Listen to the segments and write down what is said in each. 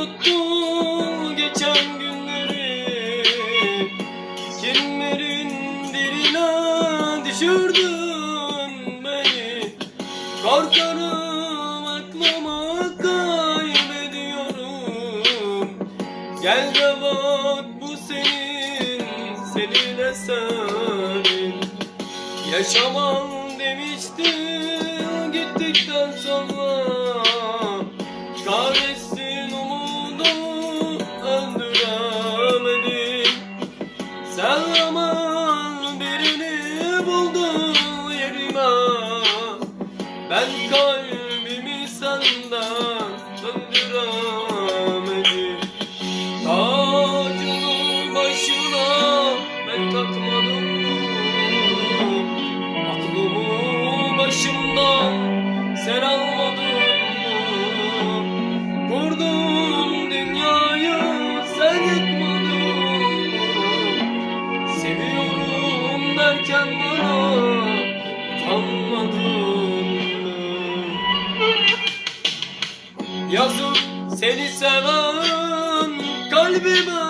Unuttun geçen günleri. Kimlerin diline düşürdün beni? Korkarım aklıma kaybediyorum. Gel de bak bu senin, senin eserin Yaşamam demiştin Ben kalbimi senden döndüremedim Tacını başına ben takmadım mı? Aklımı başımdan sen almadın mı? Dünyayı sen yıkmadın? Seviyorum derken bana utanmadın Yazık seni seven kalbime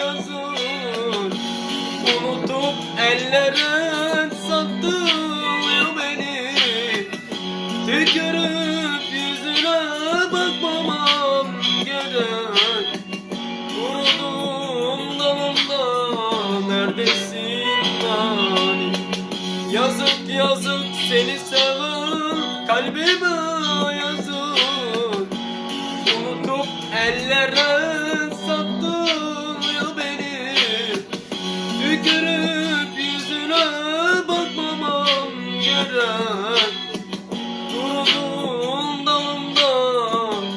yazık Unutup ellere sattın ya beni. Tükürüp yüzüne bakmamam gerek. Kurudum dalımda neredesin hani Yazık yazık seni seven kalbime Unutup ellere sattın beni Tükürüp yüzüne bakmamam gerek. Kurudum dalımda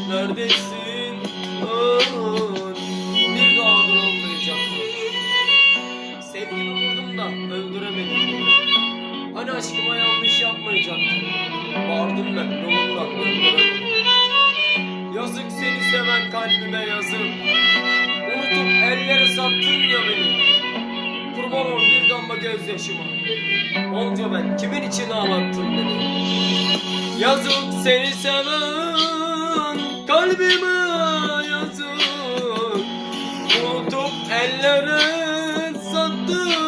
neredesin? Bir daha duramayacaktım Sevgimi vurdum da öldüremedim. Hani aşkıma yanlış yapmayacaktım Bağırdım ben yolundan kalbime yazık Unutup ellere sattın ya beni. Kurban ol bir damla gözyaşıma. Onca ben kimin için ağlattın beni? Yazık seni seven kalbime yazık. Unutup ellere sattın